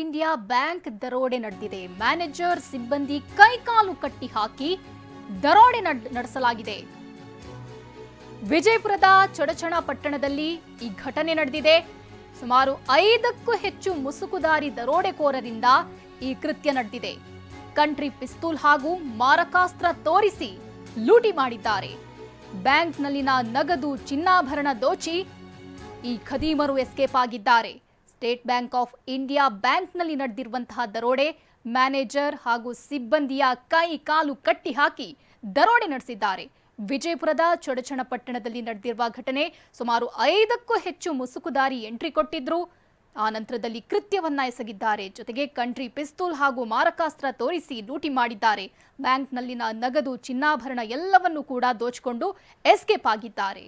India bank ದರೋಡೆ ನಡೆದಿದೆ. Manager ಸಿಬ್ಬಂದಿ ಕೈಕಾಲು ಕಟ್ಟಿ ಹಾಕಿ ದರೋಡೆ ನಡ್- ನಡೆಸಲಾಗಿದೆ. ವಿಜಯಪುರದ ಚಡಚಣ ಪಟ್ಟಣದಲ್ಲಿ ಈ ಘಟನೆ ನಡೆದಿದೆ. ಸುಮಾರು ಐದಕ್ಕೂ ಹೆಚ್ಚು ಮುಸುಕುದಾರಿ ದರೋಡೆಕೋರರಿಂದ ಈ ಕೃತ್ಯ ನಡೆದಿದೆ. ಕಂಟ್ರಿ ಪಿಸ್ತೂಲ್ ಹಾಗೂ ಮಾರಕಾಸ್ತ್ರ ತೋರಿಸಿ ಲೂಟಿ ಮಾಡಿದ್ದಾರೆ. ಬ್ಯಾಂಕ್ನಲ್ಲಿನ ನಗದು ಚಿನ್ನಾಭರಣ ದೋಚಿ ಈ ಖದೀಮರು ಎಸ್ಕೇಪ್ ಆಗಿದ್ದಾರೆ. ಸ್ಟೇಟ್ ಬ್ಯಾಂಕ್ ಆಫ್ ಇಂಡಿಯಾ ಬ್ಯಾಂಕ್ನಲ್ಲಿ ನಡೆದಿರುವಂತಹ ದರೋಡೆ ಮ್ಯಾನೇಜರ್ ಹಾಗೂ ಸಿಬ್ಬಂದಿಯ ಕೈ ಕಾಲು ಕಟ್ಟಿ ಹಾಕಿ ದರೋಡೆ ನಡೆಸಿದ್ದಾರೆ. ವಿಜಯಪುರದ ಚೊಡಚಣ ಪಟ್ಟಣದಲ್ಲಿ ನಡೆದಿರುವ ಘಟನೆ ಸುಮಾರು ಐದಕ್ಕೂ ಹೆಚ್ಚು ಮುಸುಕುದಾರಿ ಎಂಟ್ರಿ ಕೊಟ್ಟಿದ್ರು. ಆ ನಂತರದಲ್ಲಿ ಕೃತ್ಯವನ್ನ ಎಸಗಿದ್ದಾರೆ. ಜೊತೆಗೆ ಕಂಟ್ರಿ ಪಿಸ್ತೂಲ್ ಹಾಗೂ ಮಾರಕಾಸ್ತ್ರ ತೋರಿಸಿ ಲೂಟಿ ಮಾಡಿದ್ದಾರೆ. ಬ್ಯಾಂಕ್ನಲ್ಲಿನ ನಗದು ಚಿನ್ನಾಭರಣ ಎಲ್ಲವನ್ನೂ ಕೂಡ ದೋಚಿಕೊಂಡು ಎಸ್ಕೇಪ್ ಆಗಿದ್ದಾರೆ.